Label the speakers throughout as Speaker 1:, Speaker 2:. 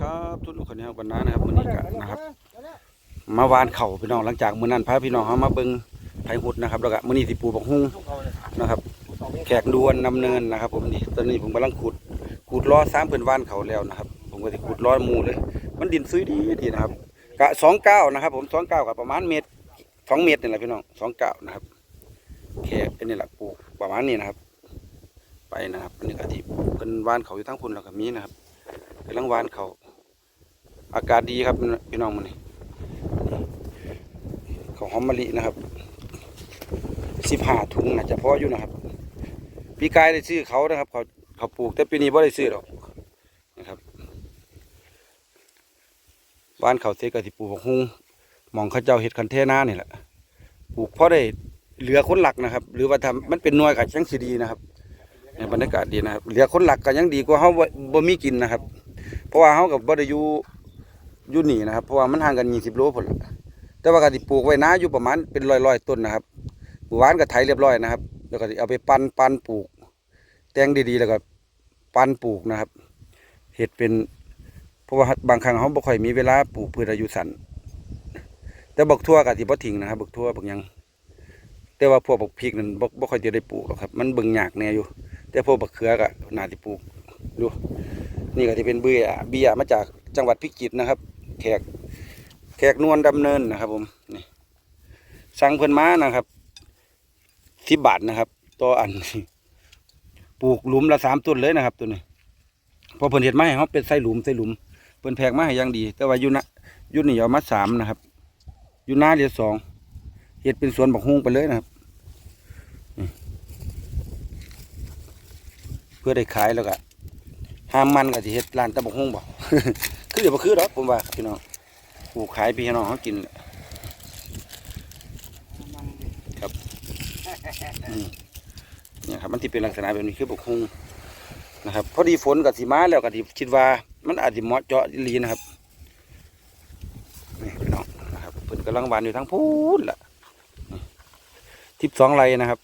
Speaker 1: ครับทุกคนนี้วันนั้นนะครับวันนี้ก็นะครับ มาวานเข่าพี่น้องหลังจากมื้อนั้นพาพี่น้องเขามาเบิ่งไผหุดนะครับแล้วก็มื้อนี้สิปูบักฮุ้งนะครับ แขกดวนนำเนินนะครับ ผมนี่ตอนนี้ผมกำลังขุดขุดล้อสามเพิ่นวานเข่าแล้วนะครับ ผมก็สิขุดล้อหมูเลย มันดินซุยดีดีนะครับกะสองเก้านะครับผมสองเก้ากับประมาณเมตรสองเมตรนี่แหละพี่น้องสองเก้านะครับแขกเป็นนี่แหละปลูกประมาณนี้นะครับ ไปนะครับนนี้ก็ที่เป็นวานเขาอยู่ทั้งพุ่นแล้วก็มีนะครับกำลังวานเขา อากาศดีครับพี่น้องมันนี่ขาวหอมมะลินะครับสิบห้าถุงนะจะพออยู่นะครับพี่กายได้ซื้อเขานะครับ เขาเขาปลูกแต่ปีนี้ไ่ได้ซื้อหรอกนะครับบ้านเขาเสกกสิปลูกบักฮุงหมองเขาเจ้าเห็ดคันเทนานี่แหละปลูกเพราะได้เหลือคนหลักนะครับ หรือว่าทำมันเป็นน่วยกับช่างสีดีนะครับในบรรยากาศดีนะครับ เหลือคนหลักก็ยังดีกว่าเขาบ่บ่มีกินนะครับ เพราะว่าเขากับบ่ได้อยู่ อยู่นี่นะครับ เพราะว่ามันห่างกันยี่สิบโลพุ่นลแต่ว่าก็สิปลูกไว้นาอยู่ประมาณเป็นร้อยร้อยต้นนะครับหมู่บ้านก็ไถเรียบร้อยนะครับ แล้วก็เอาไปปั้นปั้นปลูก แตงดีๆ แล้วก็ปั้นปลูกนะครับ เห็ดเป็นเพราะว่าบางครั้งเขาบ่ค่อยมีเวลาปลูกพืชอายุสั้นแต่บักทั่วก็สิบ่ทิ้งนะครับบักทั่วบักยัง แต่ว่าพวกบักพริกนั่นบ่บ่ค่อยจะได้ปลูกหรอกครับ มันเบิ่งยากแน่อยู่ แต่พวกบักเขือก็น่าสิปลูกดูนี่ก็สิเป็นเบี้ยเบี้ยมาจากจังหวัดพิจิตรนะครับ แขกแขกนวลดำเนินนะครับ ผมนี่สั่งเพิ่อนม้านะครับสิบบาทนะครับต่ออันปลูกหลุมละสามต้นเลยนะครับ ตัวนี้พอเพิ่นเห็ดไม้เขาเป็นใส่หลุมใส่หลุมเพิ่นแพกมาให้ย่างดี แต่ว่ายูนะยู่นี่เอามาสามนะครับยูน้าเรียสองเห็ดเป็นสวนบักฮุ้งไปเลยนะครับเพื่อได้ขายแล้วก็ห้ามมันก็สิเฮ็ดร้านตะบักฮุ้งบอก คือเดี๋ยวบ่คือดอกผมว่าพี่น้องปลูกขายพี่น้องเขากินแหละครับเนี่ยครับมันที่เป็นลักษณะแบบนี้คือบกฮุงนะครับ พอดีฝนกับสีมาแล้วก็ที่คิดว่า มันอาจจะเหมาะเจาะอีหลีนะครับนี่พี่น้องนะครับเพิ่นกำลังหวานอยู่ทั้งพูนล่ะทิพสองไรนะครับ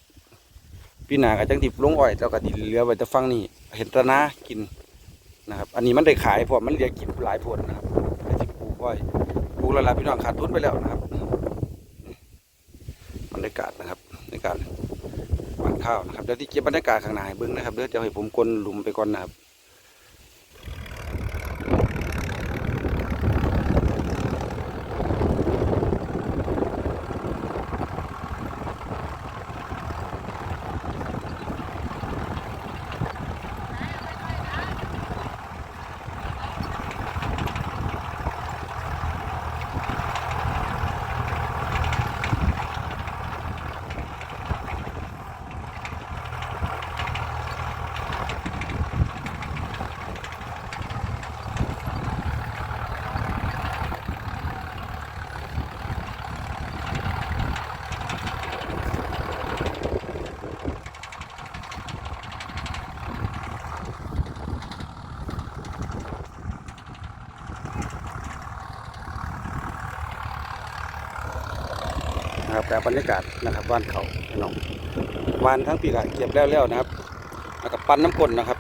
Speaker 1: พี่นากับจังทิพลงอ้อยแล้วก็ดิเหลือไว้จะฟังนี่เห็นตะนากิน นะครับ อันนี้มันได้ขายเพราะมันเรียกกินหลายผลนะครับไอ้ที่ปลูกไว้ปลูกแล้วลาพี่น้องขาดทุนไปแล้วนะครับบรรยากาศนะครับบรรยากาศหวานข้าวนะครับเดี๋ยวที่เก็บบรรยากาศข้างในเบิ้งนะครับเดี๋ยวจะให้ผมกลนหลุมไปก่อนนะครับ นะครับแต่บรรยากาศนะครับบ้านเขาพี่น้องวานทั้งปีกเก็บแล้วแล้วนะครับแล้วก็ปั้นน้ำก้นนะครับ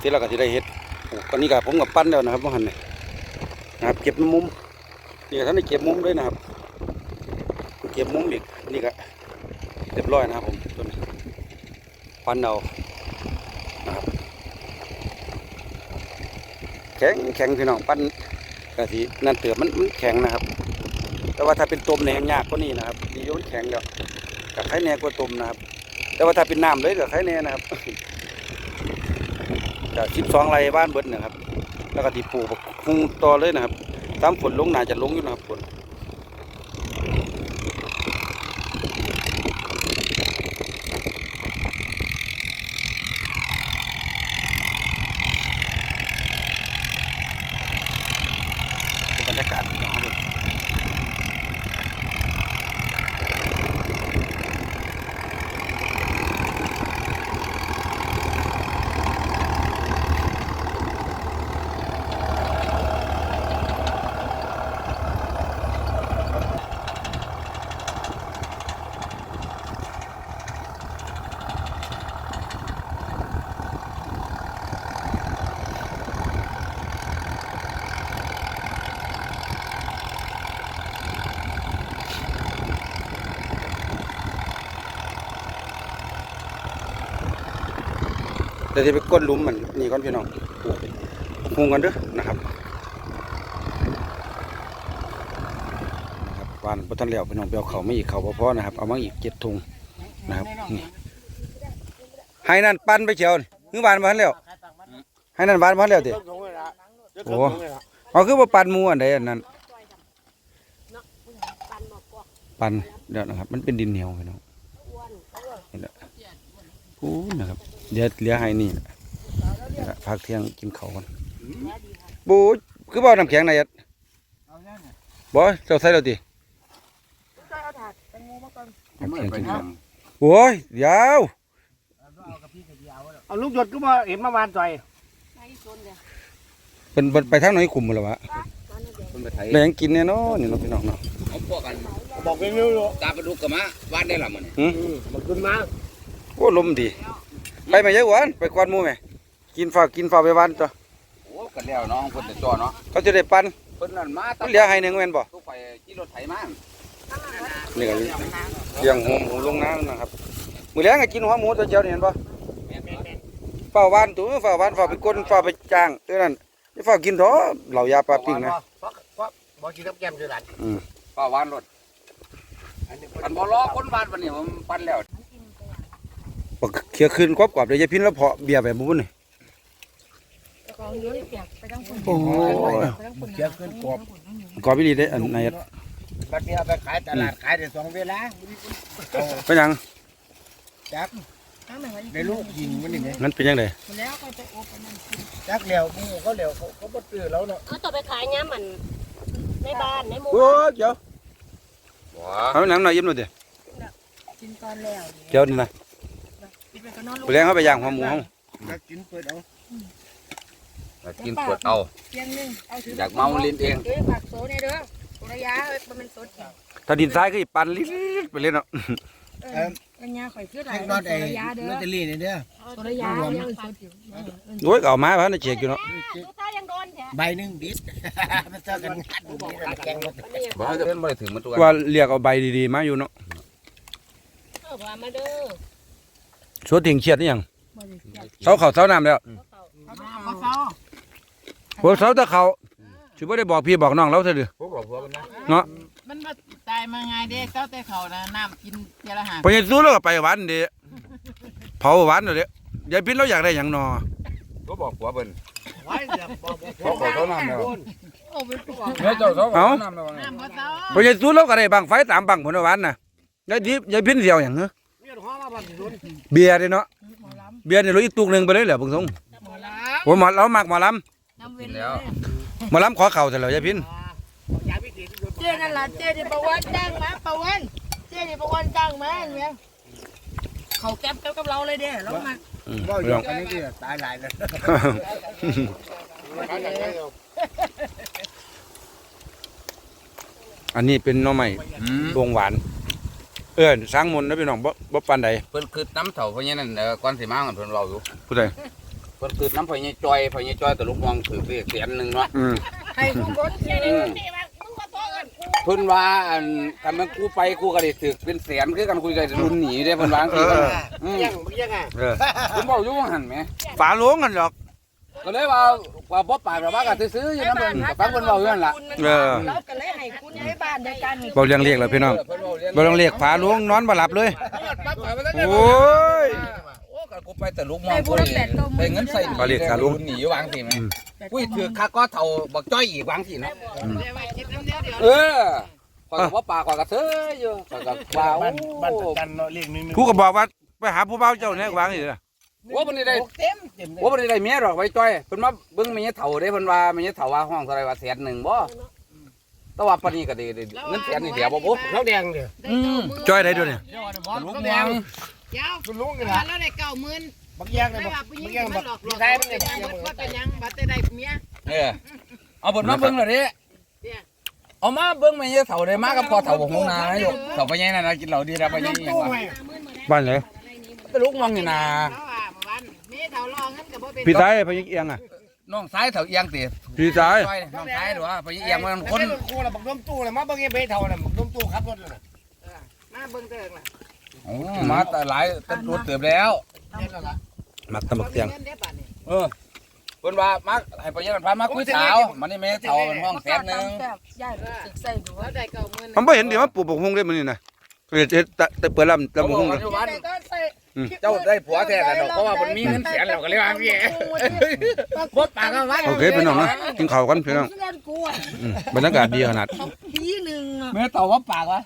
Speaker 1: ที่เราก็จะได้เฮ็ดปลูกตอนนี้ก็ผมกับปั้นแล้วนะครับว่าหันนี่นะครับ เก็บมุมนี่ก็ท่านได้เก็บมุมด้วยนะครับ เก็บมุมอีกนี่ก็เรียบร้อยนะครับผมตัวนี้ปั้นเอานะครับแข็งแข็งพี่น้องปั้นกะทินั่นเตือมันมันแข็งนะครับ แต่ว่าถ้าเป็นต้มเนี่ยยากกว่านี้นะครับดีโยนแข็งแล้วกับไข่แน่กว่าตมนะครับ แต่ว่าถ้าเป็นน้ำเลยกับไข่แน่นะครับกับสิบสองไรบ้านเบิดนะครับ แล้วก็ตีปลูกพุงต่อเลยนะครับตามฝนลงหนาจะลงอยู่นะครับฝน แต่ที่ไปก้นลุมมันนี่ก่อนพี่น้องปลูกพุงกันด้อนะครับนะครับวานบ่ทันแล้วพี่น้องไปเอาเขาไม่อีกเขาบ่พอนะครับ เอามาอีกเจ็ดถุงนะครับนี่ให้นั่นปั้นไปเชียวนี่คือวานบ่ทันแล้วให้นั่นวานบ่ทันแล้วติโอ้เอาคือบ่ปั่นมูอันใดอันนั้นปั่นเดี๋ยวนะครับ มันเป็นดินเหนียวพี่น้องนี่และโอ้นะครับ เดี๋ยวเหลือให้นี่นะนี่ละพักเที่ยงกินข้าวกันบูคือบ่เอาน้ำแข็งนายยัดบ่เจ้าใส่แล้วติน้ำแข็งกินข้าวโอ้ยยาว
Speaker 2: เอาลูกหยดก็มาเห็นมาวานใจ
Speaker 1: เพิ่นเพิ่นไปทางไหนคุมหมดแล้ววะ
Speaker 3: คุณไปไทย
Speaker 1: แรงกินแน่เนอนนี่เนาะพี่น้องเนาะ
Speaker 3: เอาพวกกัน
Speaker 2: บอกเร็วๆ
Speaker 3: ตาประดุกกับมะวานได้ละมัน
Speaker 1: หืม
Speaker 2: มันขึ้นมา
Speaker 1: โอ้ลมดี ไปไหมยายหวานไปควันหมูไหมกินฟ้าวกินฟ้าวไปหวานตัว
Speaker 3: โอ้กันแล้วน้องคนแต่จอเนาะ
Speaker 1: เขาจะได้ปั่น
Speaker 3: เพิ่นนั่นมา
Speaker 1: มันเหลือให้หนึ่งแม่นบ่
Speaker 3: ทุกไปขี่รถไถมา
Speaker 1: นี่ก็เลี้ยงหัวหมูลงน้ำนะครับมื้อแลงก็กินหัวหมูตัวเจ้านี่เห็นบ่ฝ้าวหวานตัวฝ้าวหวานฝ้าวไปก้นฝ้าวไปจ้างเท่านั้นอย่าฝ้าวกินดอกเหล่ายาปลาปิ้งนะ
Speaker 2: เพราะเพราะบอกกินกับแก้มคือหลาน
Speaker 1: อืม
Speaker 3: ป้าวานรถ
Speaker 2: อันนี้
Speaker 3: คันบ่รอคนบ้านวันนี้ผมปั่นแล้ว
Speaker 1: บักเคียคืนกรอบๆเดี๋ยวยายพินแล้วเพาะเบียร์แบบบุ้นนี่
Speaker 4: ของเยอะเปียกไปทั้งคน
Speaker 1: โอ้ย
Speaker 4: ไปทั้งคน
Speaker 2: เกี่ยวขึ้นกบ
Speaker 1: กรอบอีหลีเด้อันไหนอะ
Speaker 2: บัดนี้เอาไปขายตลาดขายได้สองเวลา
Speaker 1: เป็นหยัง
Speaker 2: จัก
Speaker 4: ทั้งหนึ่งวัน
Speaker 2: ได้ลูกยิงมันนี่ไง
Speaker 1: มันเป็นยังไง
Speaker 4: แล้วก็ไปอบอันนั้นกิน
Speaker 2: จักเหลียวหมูเขาเหลียวเขาเขาบ่ตื้อแล้วเนาะ
Speaker 4: เขาต่อไปขายย้ำมันในบ้านในหมู่
Speaker 1: โอ้ยเจ้า
Speaker 3: บ่
Speaker 1: เอาหนังหน่อยยิ้มหน่อยดิ
Speaker 4: กินตอนแล้ว
Speaker 1: เจ้านี่นะ
Speaker 4: กินไปก็นอนลู
Speaker 1: ไปเลี้ยงเขาไปย่างหัวหมูเฮา
Speaker 2: จักกินเปิดเอา
Speaker 3: กินเปิดเอา
Speaker 4: เพียงนึงเอาถื
Speaker 3: อยากเมาลิ้นเอง
Speaker 4: เอ้ยผักโซเนี่ยเด้อระยะเอ้ยมันเป็นสด
Speaker 1: ถ้าดินทรายก็อีปั่นลิดๆไปเลยเนาะ
Speaker 4: เออระยะข่อยคือหลา
Speaker 2: เท
Speaker 4: ย
Speaker 2: คนอนไอ้
Speaker 4: ระยะเด้
Speaker 2: ลอตเตอ
Speaker 4: อ
Speaker 2: รี่นี่เด้อ
Speaker 4: ระยะเนี่ยมันสดอยู่
Speaker 1: โอ้ยก็เอามาพันเจียกอยู่เนาะ
Speaker 4: ลูกค้ายังโดนแท้
Speaker 2: ใบหนึงดิสมันเท่ากันงัดอยู่นี่นะแกงหมด
Speaker 4: มันนี่
Speaker 3: บ่จะเป็นบ่ได้ถึงมันตัว
Speaker 1: ว่าเรียกเอาใบดีๆมาอยู่เนาะ
Speaker 4: เออว่ามาเด้อ
Speaker 1: สวดทิ้งเชียดนี่หยัง
Speaker 4: บ่ได้เสีย
Speaker 1: เสาเขาเสาน้ำแล้ว
Speaker 4: เขาเขาเขา
Speaker 1: โอ้เสาแตะเขาสิบ่ได้บอกพี่บอกน้องเราซะเด้อ
Speaker 3: พวกเราพวกมันนะ
Speaker 1: เนาะ
Speaker 5: มันมาตายมาไงเด้เจ้าแต่เขานะน้ำกินเจละหา
Speaker 1: ไปเฮ็ดสู้แล้วก็ไปหวานเด้เผาหวานเด้ยายพินเราอยากได้หยังนอ
Speaker 3: ก็บอกผัวเพิ่น
Speaker 2: ไว้เดี๋ยวบอกบอก
Speaker 3: เขาขอเขาน้ำแล้ว
Speaker 4: โอ้เป็นพวก
Speaker 3: เฮ้ยเจ้าเขาขอน้ำแล้ว
Speaker 5: น้ำพอเจ้า
Speaker 1: ไปเฮ็ดสู้แล้วก็ได้บังไฟตามบังผลหวานน่ะยายดิยายพินเสียวหยังเหรอ
Speaker 2: เมีย หัวมาบัดนี้โดน
Speaker 1: เบียร์เด้เนาะ
Speaker 4: หมอล
Speaker 1: เบียร์นี่ยรู้อีกตุกหนึ่งไปเลยเหรอเบิ่งทรงำ
Speaker 4: หมอล
Speaker 1: โอ้ยหมอเรามักหมอลำ
Speaker 4: น้ำเว
Speaker 3: กิ
Speaker 4: น
Speaker 3: แล้วำ
Speaker 1: หมอลำขอเข่าซะแล้วยายพิน
Speaker 2: ยาพิธีที่โดน
Speaker 4: เจ๊นั่นล่ะเจ๊ที่ประวันจ้างมาประวันเจ๊ที่ประวันจ้างมาเนี่ยเขาแก๊บแก๊บกับเราเลยเด้เรามา
Speaker 1: อืม
Speaker 2: บ่หยอันนี่ดิตายหลายเลย
Speaker 1: อันนี้เป็นหน่อไม้
Speaker 3: อืม
Speaker 1: ดวงหวาน เอิ้นสร้างมนต์นะพี่น้องบ่บ่ปานใด
Speaker 3: เพิ่นคือน้ำเถ่าเพราะงั้นเออก่อนสิมากันเพิ่นเราอยู่
Speaker 1: ผู้ใด
Speaker 3: เพิ่นคือน้ำเพราะงั้นจอยเพราะงั้นจอยแต่ลูกมองถือเรียกแสนนึงเนาะ
Speaker 1: อืม
Speaker 4: ให้ทุกคนเจ๊นี่มึงมาต่อกันกู
Speaker 3: เพิ่นว่าอันคันมันกูไปกูก็ได้ถือเป็นแสนคือกันคุยกันรุ่นหนีได้เพิ่นว่าจังซี่อืม
Speaker 2: ยังยังไง
Speaker 1: เออ
Speaker 3: เพิ่นบอกอยู่ว่าหั่นแหม
Speaker 1: ฝาโลงกันหรอก
Speaker 3: ก็เลยว่าว่าบ่ปากแบบว่าก็ซื้อๆอยู่นำเพิ่นก็ฟังเพิ่นเว้าอยู่นั่นล่ะ
Speaker 1: เออ
Speaker 4: เราก็เลยให้คุณย้ายบ้านด้วยกัน
Speaker 1: บ่เรียงเรียกแล้วพี่น้อง
Speaker 3: เพิ่นเว้าเรียน
Speaker 1: บ่ต้องเรียกฝาโลงนอนบ่หลับเลย
Speaker 3: ปั๊บไปมันก็
Speaker 1: โอ้ย
Speaker 3: โอ้ก็กูไปแต่ลูกมองกูนี่ได้เงินใส่
Speaker 1: บ่เรียกขาลุง
Speaker 3: หนีวางสิแม่
Speaker 1: อืม
Speaker 3: กูถือค่าก็เท่าบักจ้อยอีกวางสิเนาะ
Speaker 5: แต่ว่าคิดน้ำเดียวเดียว
Speaker 3: เออข้อยก็บ่ปากข้อยก็เซ้ออยู่ข้อยก็ว่าโอ้
Speaker 2: บ้านบ้านตะกันเนาะเรียกหนึง
Speaker 1: ผู้ก็บอกว่าไปหาผู้เบาเจ้าเนี่ยวางนี่ล่ะ
Speaker 3: ว่าบ่ได้ได้
Speaker 2: เต็มเต็มเลย
Speaker 3: ว่าบ่ได้ได้เมียดอกไว้จ้อยเพิ่นมาเบิ่งแม่เฒ่าเด้เพิ่นว่าแม่เฒ่าว่าห้องเท่าไหร่ว่าแสนหนึงบ่แต่ว่าปานนี้ก็ได้ได้เงินแสนนี่เดียวบ่บ่
Speaker 2: เขาแดงเด้อ
Speaker 3: อืม
Speaker 1: จ้อยได้ด้วยเนี่ย
Speaker 3: ลูกมอง
Speaker 5: เจ้า
Speaker 2: คุณลุงนี่
Speaker 5: แล้
Speaker 2: ล่ะ
Speaker 5: วได้เก้าหมื่น
Speaker 2: บักแยกเลย
Speaker 5: ไม่
Speaker 2: บั
Speaker 5: ว่ากผู้หญิ
Speaker 2: บั
Speaker 5: ง
Speaker 2: กแยก
Speaker 5: มั
Speaker 2: บั
Speaker 5: น
Speaker 2: ก
Speaker 5: หลอกหล
Speaker 2: มี
Speaker 5: อก
Speaker 2: ไทยมันเนี่ย
Speaker 5: แต่ยังบ่เป็นยังบัดแต่ได้เมีย
Speaker 3: เออเอาเพิ่นมาเบิ่งแล้วเด้เอามาเบิ่งแม่เฒ่าได้มากับพ่อเฒ่าบ่ฮงนาอยู่เฒ่าไปใหญ่นั่นน่ะกินเหล้าดีแล้วไปใหญ่อีหยังวะ
Speaker 1: บ้านไหน
Speaker 3: แต่ลูกมองนี่นะ
Speaker 5: เขาว่า เมื่อวันเมียเขาลองงั้นก็บ่เป็น
Speaker 1: พี่ชายพยิกเอียงอะ
Speaker 3: น้องซ้ายเฒ่าเอียงติ
Speaker 1: พี่ชาย
Speaker 3: จ้อยน้องซ้ายหรือว่าไปเอียงมัน
Speaker 2: ค
Speaker 3: นน
Speaker 2: ครูน่ะบักน้มตู้น่ะมาเบิ่งไอ้เบเท่าน่ะบักน้มตู้ขับรถน่ะ
Speaker 5: มาเบิ่งเถิงล่ะ
Speaker 3: โอ้มาแต่หลายตันตัวเติบแล้ว
Speaker 2: เฮ็ดแล้วล่ะ
Speaker 1: มักตำบักเตียง
Speaker 3: เออเพิ่นว่ามาให้ไปยังพามาคุยสาวมันนี่แม่เฒ่ามันห้องแสนหนึง
Speaker 4: ย่ายสึกใส่ดู
Speaker 5: แล้วได้เก้ามื่น
Speaker 1: ผมบ่เห็นเดี๋ยวมาปลูกบักฮงได้มื้อนี้นะเฮ็ดเฮ็ดตะตะเปิดลำลำบกฮง
Speaker 3: ปั
Speaker 1: นะ
Speaker 3: จจุบัน
Speaker 4: ก็ใส่
Speaker 3: เจ้าได้ผัวแท้แล้วดอกเพราะว่ามันมีเงินแสนแล้วก็เลยว่าพี่บ่ปากก็ว่า
Speaker 1: โอเคพี่น้องนะกินข้าวกันพี่น้อง
Speaker 4: เพื่อนกูอะ
Speaker 1: อืมบรรยากาศดีขนาด
Speaker 4: เขาปีหนึ่งอะ
Speaker 3: แม่เฒ่าว่าปากวะ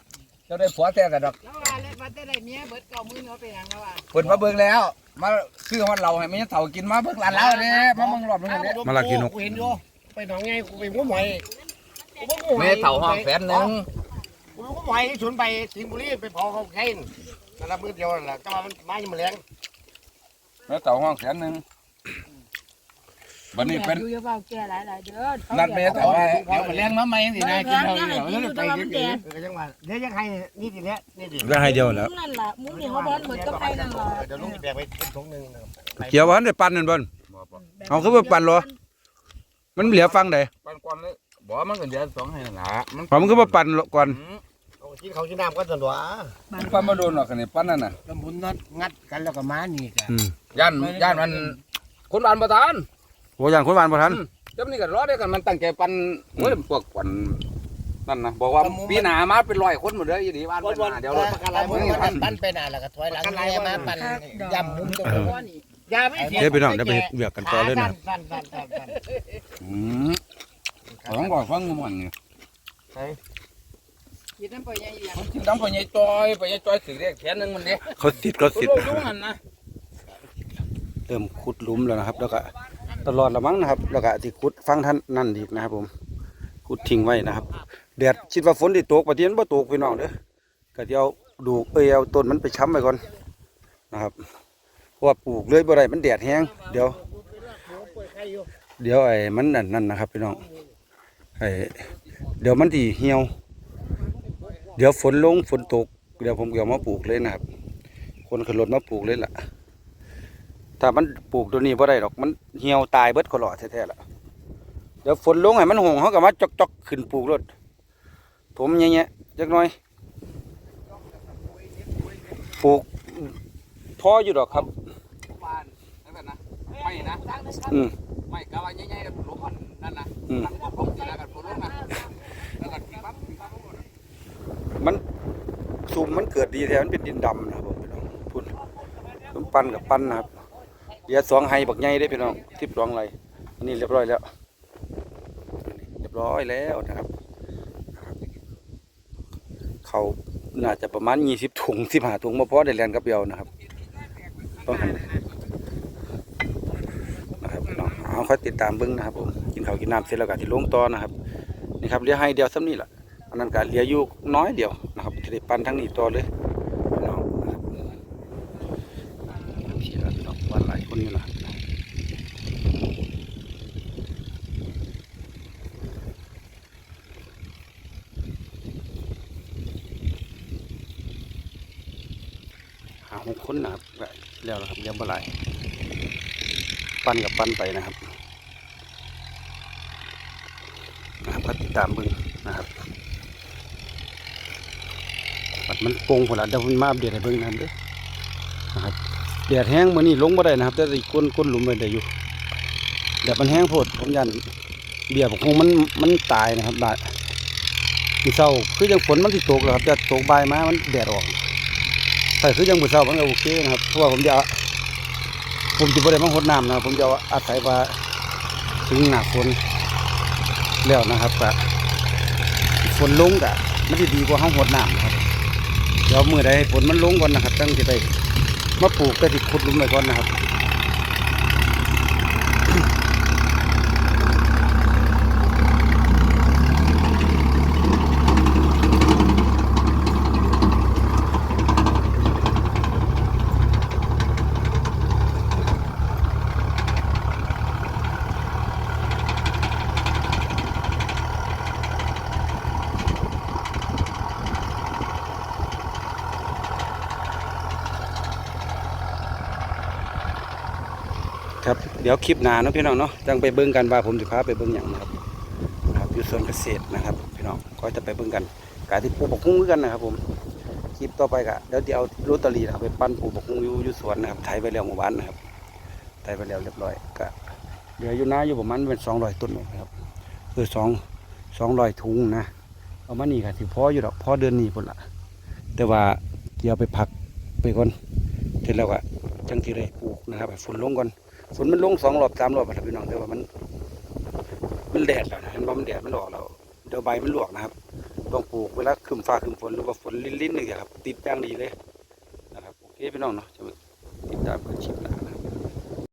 Speaker 3: เจ้าได้ผัวแท้แล้วดอก
Speaker 5: แล้วว่าแล้วว่าจะได้เมียเบิดเก้าหมื่นเขาไปหยังแล้วว่า
Speaker 3: เพิ่นมาเบิ่งแล้วมาซื้อฮอดเราให้แม่เฒ่ากินมาเบิ่งร้านเราเด้มาเบิ่งรอบนึงเด้
Speaker 1: มาลากินนก
Speaker 2: กูเห็นอยู่ไปหนองไงกูไปหัวหมอยกูบ่หัวหมอย
Speaker 3: แม่เฒ่าห้องแสนหนึง
Speaker 2: กูหัวหมอยที่สวนไปสิงห์บุรีไปเผาเขาแค่น นั่นละมือเดียวนั่นแหละแต่ว่ามันมาอยู่แมลง
Speaker 3: แม่เฒ่าห้องแสนหนึงบัดนี้เป็น
Speaker 4: อยู่เยอะเปล่าแก่หลายหลายเด้อ
Speaker 3: นัดแม่เฒ่าว่าเดี๋ยวมาเลี้ยงมาใหม่สินะกินเท่านี้เดี๋ยวจะไปกินอีก
Speaker 2: เออก็ยังว่าเดี๋ยวยังให้นี่ทีเนี้ยนี่ดิ
Speaker 1: ก็ให้เดียวแล้ว
Speaker 4: นั่นล่ะมุ้งนี่เขาบอลเหมือนกับไปนั่นล่ะ
Speaker 2: เดี๋ยวลุงจะแบกไปเป็นถุงหนึ่งนะครับ
Speaker 1: เกี่ยวว่าได้ปั่นนั่นบ่นเอาคือว่าปั่นเหรอมันเหลือฟังใด
Speaker 3: ปันก่อนเลยบอกว่ามันก็เดือนสองให้นั่นล่ะมัน
Speaker 1: ผมนคือว่าปั่นก่อน
Speaker 3: อืม
Speaker 2: เอา กินเขาวกินน้ำก็สะดวก
Speaker 3: มันปันมาโดนหรอกคันนี้ปันนั่นน่ะ
Speaker 2: ลำบุญนัดงัดกันแล้วก็มานี่กัน
Speaker 1: อืม
Speaker 3: ย่านย่านมันคนบ้านบ่ทาน
Speaker 1: โหอย่างคนบ้านบ่ทัน
Speaker 3: จำนี่ก็รอได้กันมันตั้งใจปันโอ้ยพวกปันนั่นนะบอกว่าปีหน้ามาเป็นร้อยคนหมดเลยอยู่ดีบ้าน
Speaker 2: วัน
Speaker 3: เป็น
Speaker 2: วัน
Speaker 3: หน้าเดี๋
Speaker 2: เดี๋
Speaker 3: ย
Speaker 2: ยวว
Speaker 3: ร
Speaker 2: ร
Speaker 3: ถ
Speaker 2: ถอะไรมึงมันปั้นไปหน้าแล้วก็ถอยหลังเลยมาปั้นย่ำมุมตรง
Speaker 5: พ่อนี่
Speaker 2: ยาไม่เสีย
Speaker 1: เดี๋ยวพี่น้องเดี๋ยวไปเฮ็ดเวียกกันต่อเลยนะครับ
Speaker 2: สั้นสั้นสั้นสั้น
Speaker 3: อืมของบอกฟังมันนี่
Speaker 5: คิ ดน้ำปล่อยยังอีหยัง
Speaker 3: มันกินน้ำไปยายจอยไปยายจอยสื่อเรียกแขนหนึงมันเด้
Speaker 1: เขาติดเขา
Speaker 3: คุณ
Speaker 1: ติด
Speaker 3: รู้รู้หันนะ
Speaker 1: เริ่มขุดหลุมแล้วนะครับ แล้วก็ตลอดละมั้งนะครับ แล้วก็ที่ขุดฟังท่านนั่นอีกนะครับ ผมขุดทิ้งไว้นะครับแดดคิดว่าฝนสิตกปะเทียนบ่ตกพี่น้องเด้อก็สิเอาดูกเอ้ยเอาต้นมันไปช้ำไว้ก่อนนะครับเพราะว่าปลูกเลยบ่ได้มันแดดแห้งเดี๋ยว เดี๋ยวไอ้มันนั่นนั่นนะครับพี่น้องไอ้เดี๋ยวมันสิเหี่ยว เดี๋ยวฝนลงฝนตก เดี๋ยวผมก็เอามาปลูกเลยนะครับ คนขึ้นรถมาปลูกเลยล่ะ ถ้ามันปลูกตัวนี้บ่ได้ดอกมันเหี่ยวตายเบิดก็หล่อแท้ๆล่ะเดี๋ยวฝนลงให้มันหงเขาก็มาจอกๆขึ้นปลูกรถผมแย่ๆจักหน่อย ปลูกพออยู่ดอกครับ
Speaker 3: บ้านนั่นนะไม่นะ
Speaker 1: อืม
Speaker 3: ไม่กะว่าใหญ่ๆกับหลวงพ่อนั่นนะ
Speaker 1: อืม
Speaker 3: ตั้งพวกนี่แล้วกันพวกนั้นนะแล้วก็ที่ปั๊บที่ปั๊บ
Speaker 1: มันซุมมัน เกิดดีแท้มันเป็นดินดำนะครับผมพี่น้องพุ่นปั้นกับปั้นนะครับเดี๋ยวสองไฮบักใหญ่ได้พี่น้องทิพสองไรอันนี้เรียบร้อยแล้วเรียบร้อยแล้วนะครับ เขาน่าจะประมาณยี่สิบถุงสิบห้าถุงมาพอได้แลนกับเดียวนะครับต้องหันนะครับน้องเอาค่อยติดตามเบิ้งนะครับผมกินข้าวกินน้ำเสร็จแล้วก็ที่ลงต่อนะครับนี่ครับเลี้ยให้เดียวซ้ำนี่แหละ อันนั้นก็เหลืออยู่น้อยเดียวนะครับจะได้ปั้นทั้งนี้ต่อเลยพี่น้องนะครับเสียพี่น้องวันหลายคนอยู่นะหาหกคนนะครับแล้วนะครับเรียบร้อยปั้นกับปั้นไปนะครับ นะครับก็ติดตามเบิ่งนะครับ ปัด มันโป่งผลละเดี๋ยวมันมาอัปเดตให้เบิ่งนะครับเด้อนะครับแดดแห้งมื้อนี้ลงบ่ได้นะครับ แต่สิก้นก้นหลุมไว้ได้อยู่แดดมันแห้งโพดผมยันเบี้ยบคงมันมันตายนะครับบาดมื้อเช้าคือยังฝนมันสิตกแล้วครับจะตกบ่ายมามันแดดออกแต่คือยังมื้อเช้ามันก็โอเคนะครับเพราะว่าผมจะผมจะบ่ได้มาหดน้ำนะครับผมจะอาศัยว่าถึงหน้าฝนแล้วนะครับก็ฝนลงก็มันสิดีกว่าเฮาหดน้ำนะครับ เดี๋ยวมือใดฝนมันลงก่อนนะครับตั้งจะได้มาปลูกก็ติขุดลุมไปก่อนนะครับ เดี๋ยวคลิปหนาเนาะพี่น้องเนาะจังไปเบิ่งกันว่าผมจะพาไปเบิ่งอย่างนะครับนะครับอยู่สวนเกษตรนะครับพี่น้องก็จะไปเบิ่งกันการที่ปลูกบักฮุ้งกันนะครับ ผมคลิปต่อไปก็เดี๋ยวจะเอาโรตารีนะครับไปปั้นปลูกบักฮุ้งอยู่อยู่สวนนะครับไถไปแล้วหมู่บ้านนะครับไต่ไปแล้วเรียบร้อยก็เหลืออยู่นาอยู่ประมาณเป็นสองร้อยต้นนะครับเออสองสองร้อยถุงนะเอามานี่ค่ะที่พ่ออยู่ดอกพ่อเดือนนี้พุ่นละแต่ว่าเดี๋ยวไปพักไปก่อนเสร็จแล้วก็จังที่ได้ปลูกนะครับให้ฝนลงก่อน ฝนมันลงสองรอบสามรอบครับพี่น้องแต่ว่ามัน มันแดดแล้วนะเห็นว่ามันแดดมันออกแล้วเดี๋ยวใบมันหลวกนะครับต้องปลูกเวลาขึ้นฟ้าขึ้นฝนหรือว่าฝนลิ้นๆนี่ครับ ติดแป้งดีเลยนะครับโอเคพี่น้องเนาะจะมาติดตามกันชิมนะ